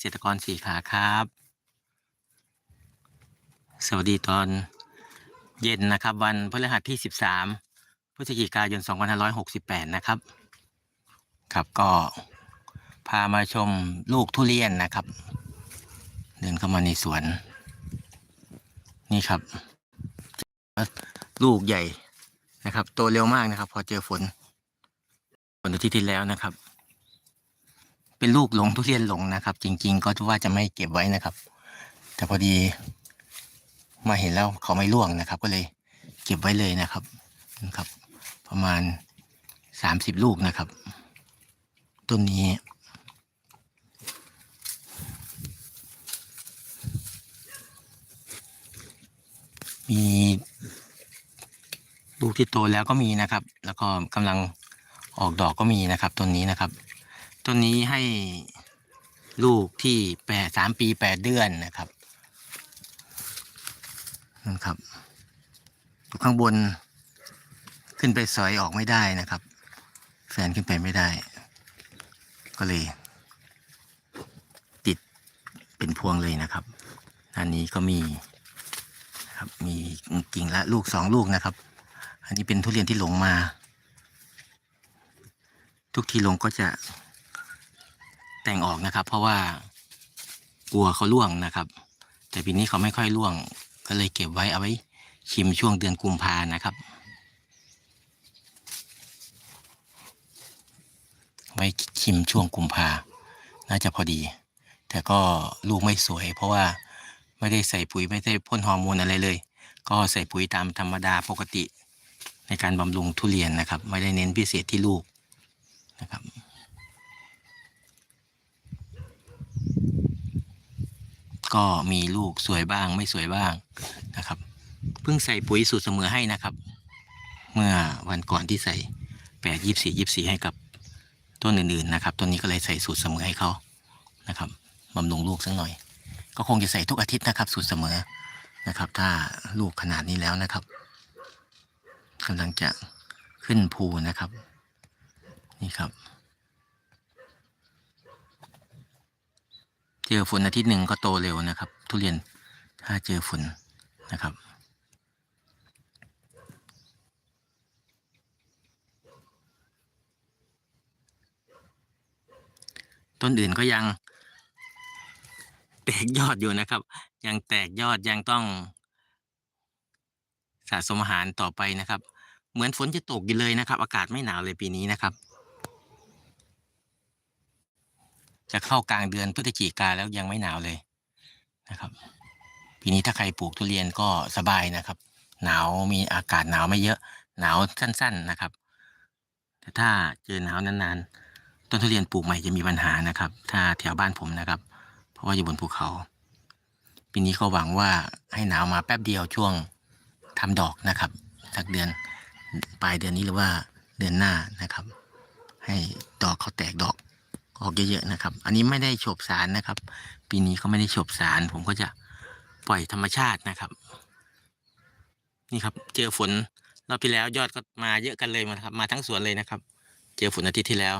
เกษตรกรสี่ขาครับ สวัสดีตอนเย็นนะครับ วันพฤหัสที่ 13พฤศจิกายน 2568 นะครับ ครับก็พามาชมลูกทุเรียนนะครับ เดินเข้ามาในสวน นี่ครับ ลูกใหญ่นะครับโตเร็วมากนะครับ พอเจอฝนฝนอาทิตย์ที่แล้วนะครับ เป็นลูกหลงทุเรียนหลงนะครับ จริง ๆ ก็ว่าจะไม่เก็บไว้นะครับ แต่พอดีมาเห็นแล้วเขาไม่ร่วงนะครับ ก็เลยเก็บไว้เลยนะครับนะครับ ประมาณสามสิบลูกนะครับต้นนี้มีลูกที่โตแล้วก็มีนะครับ แล้วก็กำลังออกดอกก็มีนะครับต้นนี้นะครับ ต้นนี้ให้ลูกที่แปดสามปีแปดเดือนนะครับนั่นครับข้างบนขึ้นไปสอยออกไม่ได้นะครับ แฟนขึ้นไปไม่ได้ ก็เลย ติดเป็นพวงเลยนะครับอันนี้ก็มีครับมีกิ่งละลูกสองลูกนะครับ อันนี้เป็นทุเรียนที่หลงมา ทุกทีลงก็จะ แต่งออกนะครับ เพราะว่ากลัวเขาล่วงนะครับ แต่ปีนี้เขาไม่ค่อยล่วง ก็เลยเก็บไว้เอาไว้ชิมช่วงเดือนกุมภานะครับ ไว้ชิมช่วงกุมภาน่าจะพอดี แต่ก็ลูกไม่สวย เพราะว่าไม่ได้ใส่ปุ๋ยไม่ได้พ่นฮอร์โมนอะไรเลย ก็ใส่ปุ๋ยตามธรรมดาปกติ ในการบำรุงทุเรียนนะครับ ไม่ได้เน้นพิเศษที่ลูกนะครับ ก็มีลูกสวยบ้างไม่สวยบ้างนะครับ เพิ่งใส่ปุ๋ยสูตรเสมอให้นะครับ เมื่อวันก่อนที่ใส่แปดยี่สี่ยี่สี่ให้กับต้นอื่นๆนะครับต้นนี้ก็เลยใส่สูตรเสมอให้เขานะครับบำรุงลูกสักหน่อย ก็คงจะใส่ทุกอาทิตย์นะครับ สูตรเสมอนะครับ ถ้าลูกขนาดนี้แล้วนะครับกำลังจะขึ้นภูนะครับ นี่ครับ เจอฝนอาทิตย์หนึ่งก็โตเร็วนะครับ ทุเรียนถ้าเจอฝนนะครับต้นอื่นก็ยัง แตกยอดอยู่นะครับ ยังแตกยอดยังต้องสะสมอาหารต่อไปนะครับ เหมือนฝนจะตกอยู่เลยนะครับ อากาศไม่หนาวเลยปีนี้นะครับ จะเข้ากลางเดือนพฤศจิกาแล้วยังไม่หนาวเลยนะครับปีนี้ถ้าใครปลูกทุเรียนก็สบายนะครับ หนาวมีอากาศหนาวไม่เยอะ หนาวสั้น ๆนะครับ แต่ถ้าเจอหนาวนานๆต้นทุเรียนปลูกใหม่จะมีปัญหานะครับ ถ้าแถวบ้านผมนะครับ เพราะว่าอยู่บนภูเขา ปีนี้ก็หวังว่าให้หนาวมาแป๊บเดียวช่วงทำดอกนะครับสักเดือนปลายเดือนนี้หรือว่าเดือนหน้านะครับ ให้ดอกเขาแตกดอก ออกเยอะๆนะครับ อันนี้ไม่ได้โฉบสารนะครับ ปีนี้เขาไม่ได้โฉบสาร ผมก็จะปล่อยธรรมชาตินะครับ นี่ครับ เจอฝนรอบที่แล้วยอดก็มาเยอะกันเลยมาครับ มาทั้งสวนเลยนะครับ เจอฝนอาทิตย์ที่แล้ว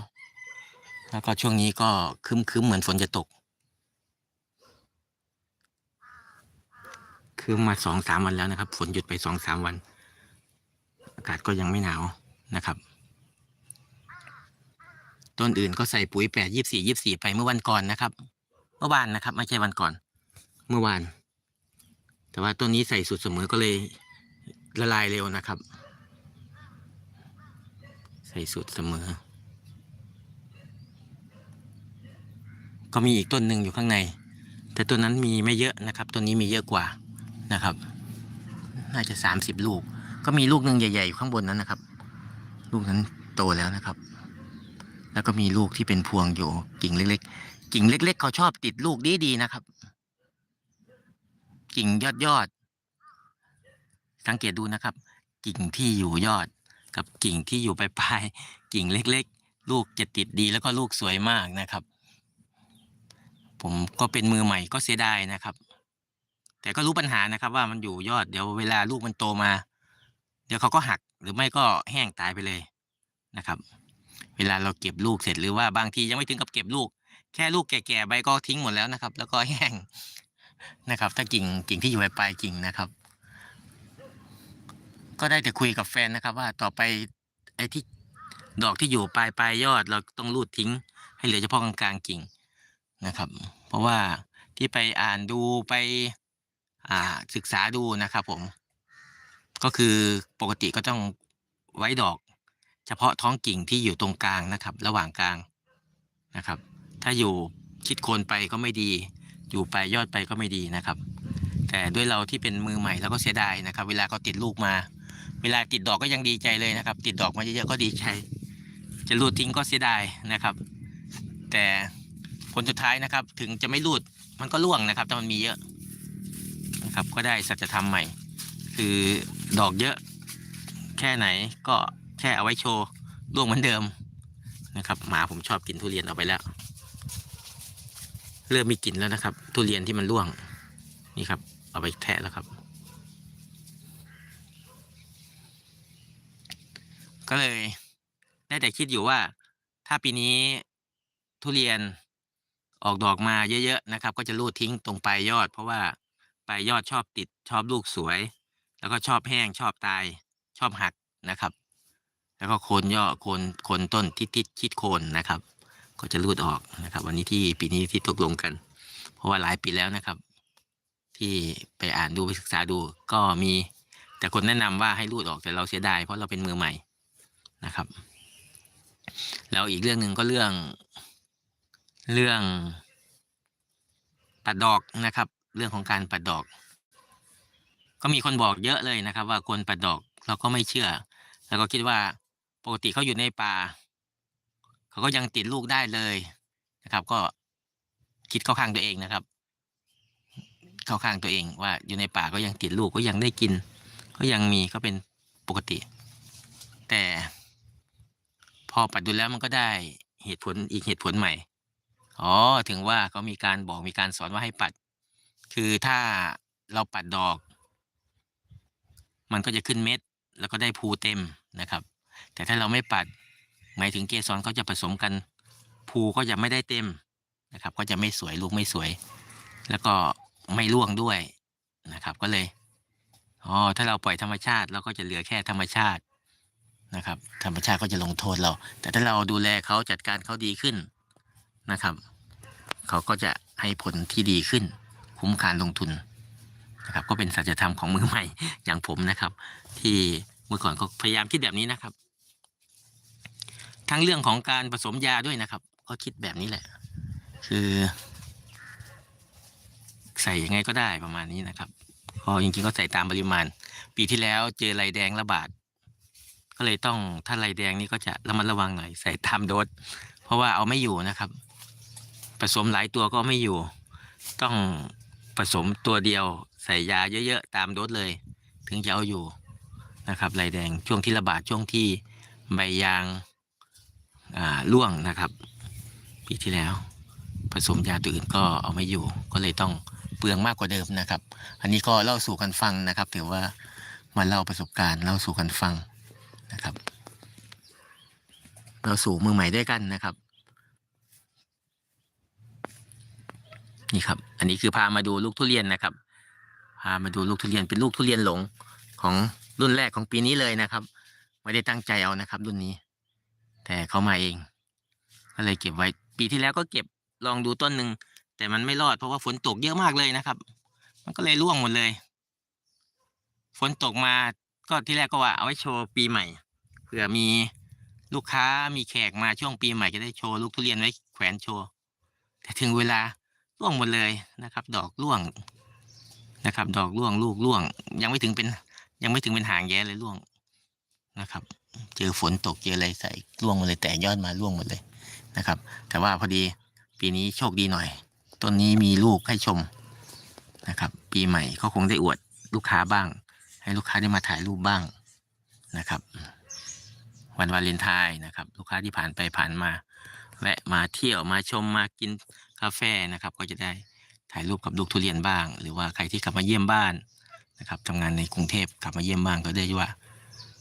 แล้วก็ช่วงนี้ก็คึ้มๆเหมือนฝนจะตกคือมาสองสามวันแล้วนะครับ ฝนหยุดไปสองสามวัน อากาศก็ยังไม่หนาวนะครับ ต้นอื่นก็ใส่ปุ๋ยแปดยี่สี่ยี่สี่ไปเมื่อวันก่อนนะครับ เมื่อวานนะครับ ไม่ใช่วันก่อน เมื่อวาน แต่ว่าต้นนี้ใส่สูตรเสมอก็เลยละลายเร็วนะครับ ใส่สูตรเสมอ ก็มีอีกต้นหนึ่งอยู่ข้างใน แต่ต้นนั้นมีไม่เยอะนะครับต้นนี้มีเยอะกว่านะครับ น่าจะสามสิบลูก ก็มีลูกหนึ่งใหญ่ๆอยู่ข้างบนนั้นนะครับ ลูกนั้นโตแล้วนะครับ แล้วก็มีลูกที่เป็นพวงอยู่กิ่งเล็ก ๆ กิ่งเล็ก ๆ เขาชอบติดลูกดีๆนะครับ กิ่งยอดยอดๆสังเกตดูนะครับ กิ่งที่อยู่ยอด กับกิ่งที่อยู่ปลายๆกิ่งเล็ก ๆ ลูกจะติดดีแล้วก็ลูกสวยมากนะครับ ผมก็เป็นมือใหม่ก็เสียดายนะครับ แต่ก็รู้ปัญหานะครับ ว่ามันอยู่ยอดเดี๋ยวเวลาลูกมันโตมา เดี๋ยวเขาก็หักหรือไม่ก็แห้งตายไปเลยนะครับ เวลาเราเก็บลูกเสร็จหรือว่าบางทียังไม่ถึงกับเก็บลูก แค่ลูกแก่ๆใบก็ทิ้งหมดแล้วนะครับ แล้วก็แห้งนะครับ ถ้ากิ่งกิ่งที่อยู่ปลายกิ่งนะครับ ก็ได้แต่คุยกับแฟนนะครับ ว่าต่อไปไอ้ที่ดอกที่อยู่ปลายปลายยอด เราต้องรูดทิ้ง ให้เหลือเฉพาะกลางๆกิ่งนะครับ เพราะว่าที่ไปอ่านดูไป อ่าศึกษาดูนะครับ ผม ก็คือปกติก็ต้องไว้ดอก เฉพาะท้องกิ่งที่อยู่ตรงกลางนะครับ ระหว่างกลางนะครับ ถ้าอยู่ชิดโคนไปก็ไม่ดี อยู่ปลายยอดไปก็ไม่ดีนะครับ แต่ด้วยเราที่เป็นมือใหม่เราก็เสียดายนะครับ เวลาเขาติดลูกมา เวลาติดดอกก็ยังดีใจเลยนะครับ ติดดอกมาเยอะๆก็ดีใจ จะรูดทิ้งก็เสียดายนะครับ แต่ผลสุดท้ายนะครับ ถึงจะไม่รูดมันก็ร่วงนะครับแต่มันมีเยอะนะครับ ก็ได้สัจธรรมใหม่ คือดอกเยอะแค่ไหนก็ แค่เอาไว้โชว์ร่วงเหมือนเดิมนะครับ หมาผมชอบกินทุเรียนเอาไปแล้ว เริ่มมีกลิ่นแล้วนะครับ ทุเรียนที่มันร่วง นี่ครับ เอาไปแทะแล้วครับ ก็เลยได้แต่คิดอยู่ว่า ถ้าปีนี้ทุเรียนออกดอกมาเยอะๆนะครับ ก็จะรูดทิ้งตรงปลายยอด เพราะว่าปลายยอดชอบติดชอบลูกสวย แล้วก็ชอบแห้งชอบตายชอบหักนะครับ แล้วก็โคนย่อโคนโคนต้นทิศทิศคิดโคนนะครับ ก็จะรูดออกนะครับ วันนี้ที่ปีนี้ที่ตกลงกัน เพราะว่าหลายปีแล้วนะครับ ที่ไปอ่านดูไปศึกษาดู ก็มีแต่คนแนะนำว่าให้รูดออกแต่เราเสียดายเพราะเราเป็นมือใหม่นะครับ แล้วอีกเรื่องหนึ่งก็เรื่อง เรื่องปัดดอกนะครับ เรื่องของการปัดดอก ก็มีคนบอกเยอะเลยนะครับ ว่าควรปัดดอกเราก็ไม่เชื่อ แล้วก็คิดว่า ปกติเขาอยู่ในป่า เขาก็ยังติดลูกได้เลยนะครับ ก็คิดเข้าข้างตัวเองนะครับ เข้าข้างตัวเองว่าอยู่ในป่าก็ยังติดลูกก็ยังได้กิน ก็ยังมีก็เป็นปกติ แต่พอปัดดูแล้วมันก็ได้เหตุผลอีกเหตุผลใหม่ อ๋อ ถึงว่าเขามีการบอกมีการสอนว่าให้ปัด คือถ้าเราปัดดอก มันก็จะขึ้นเม็ด แล้วก็ได้ภูเต็มนะครับ แต่ถ้าเราไม่ปัด หมายถึงเกสรเขาจะผสมกันภูก็จะไม่ได้เต็มนะครับ ก็จะไม่สวยลูกไม่สวย แล้วก็ไม่ร่วงด้วยนะครับ ก็เลยอ๋อถ้าเราปล่อยธรรมชาติเราก็จะเหลือแค่ธรรมชาตินะครับ ธรรมชาติก็จะลงโทษเรา แต่ถ้าเราดูแลเขาจัดการเขาดีขึ้นนะครับ เขาก็จะให้ผลที่ดีขึ้น คุ้มการลงทุนนะครับ ก็เป็นสัจธรรมของมือใหม่อย่างผมนะครับ ที่เมื่อก่อนก็พยายามคิดแบบนี้นะครับ ทั้งเรื่องของการผสมยาด้วยนะครับก็คิดแบบนี้แหละ คือ ใส่ยังไงก็ได้ประมาณนี้นะครับก็จริงๆก็ใส่ตามปริมาณ ปีที่แล้วเจอไรแดงระบาด ก็เลยต้องถ้าไรแดงนี่ก็จะระมัดระวังหน่อย ใส่ตามโดสเพราะว่าเอาไม่อยู่นะครับ ผสมหลายตัวก็ไม่อยู่ ต้องผสมตัวเดียว ใส่ยาเยอะๆตามโดสเลย ถึงจะเอาอยู่นะครับไรแดงช่วงที่ระบาดช่วงที่ใบยาง อ่าร่วงนะครับ ปีที่แล้ว ผสมยาตัวอื่นก็เอาไม่อยู่ ก็เลยต้องเปลืองมากกว่าเดิมนะครับ อันนี้ก็เล่าสู่กันฟังนะครับถือว่ามาเล่าประสบการณ์เล่าสู่กันฟังนะครับ เราสู่มือใหม่ด้วยกันนะครับ นี่ครับ อันนี้คือพามาดูลูกทุเรียนนะครับ พามาดูลูกทุเรียนเป็นลูกทุเรียนหลงของรุ่นแรกของปีนี้เลยนะครับ ไม่ได้ตั้งใจเอานะครับ รุ่นนี้ แต่เขามาเอง ก็เลยเก็บไว้ ปีที่แล้วก็เก็บลองดูต้นหนึ่งแต่มันไม่รอดเพราะว่าฝนตกเยอะมากเลยนะครับ มันก็เลยร่วงหมดเลย ฝนตกมาก็ที่แรกก็ว่าเอาไว้โชว์ปีใหม่เผื่อมีลูกค้ามีแขกมาช่วงปีใหม่จะได้โชว์ลูกทุเรียนไว้แขวนโชว์ แต่ถึงเวลาร่วงหมดเลยนะครับ ดอกร่วงนะครับ ดอกร่วงลูกร่วง ยังไม่ถึงเป็น ยังไม่ถึงเป็นหางแย้เลยร่วงนะครับ เจอฝนตกเจออะไรใส่ร่วงหมดเลยแต่ยอดมาร่วงหมดเลยนะครับ แต่ว่าพอดีปีนี้โชคดีหน่อย ต้นนี้มีลูกให้ชมนะครับ ปีใหม่เขาคงได้อวดลูกค้าบ้าง ให้ลูกค้าได้มาถ่ายรูปบ้างนะครับ วันวาเลนไทน์นะครับ ลูกค้าที่ผ่านไปผ่านมาแวะมาเที่ยวมาชมมากินกาแฟนะครับ ก็จะได้ถ่ายรูปกับลูกทุเรียนบ้าง หรือว่าใครที่กลับมาเยี่ยมบ้านนะครับทำงานในกรุงเทพกลับมาเยี่ยมบ้านก็ได้ว่า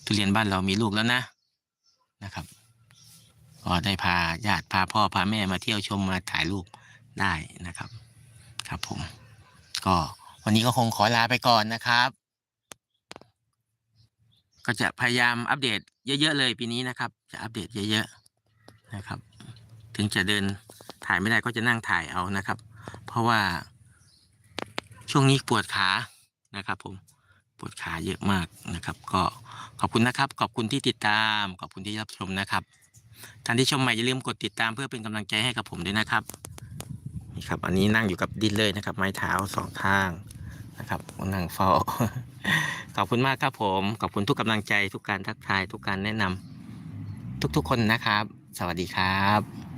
ทุเรียนบ้านเรามีลูกแล้วนะนะครับก็ได้พาญาติพาพ่อพาแม่มาเที่ยวชมมาถ่ายรูปได้นะครับ ครับผม ก็วันนี้ก็คงขอลาไปก่อนนะครับ ก็จะพยายามอัปเดตเยอะๆเลยปีนี้นะครับ จะอัปเดตเยอะๆนะครับ ถึงจะเดินถ่ายไม่ได้ก็จะนั่งถ่ายเอานะครับ เพราะว่าช่วงนี้ปวดขานะครับ ผมปวดขาเยอะมากนะครับ ก็ ขอบคุณนะครับ ขอบคุณที่ติดตาม ขอบคุณที่รับชมนะครับ ท่านที่ชมใหม่อย่าลืมกดติดตามเพื่อเป็นกำลังใจให้กับผมด้วยนะครับ นี่ครับ อันนี้นั่งอยู่กับดินเลยนะครับ ไม้เท้าสองข้างนะครับนั่งเฝ้า ขอบคุณมากครับผม ขอบคุณทุกกำลังใจ ทุกการทักทาย ทุกการแนะนำทุกๆคนนะครับ สวัสดีครับ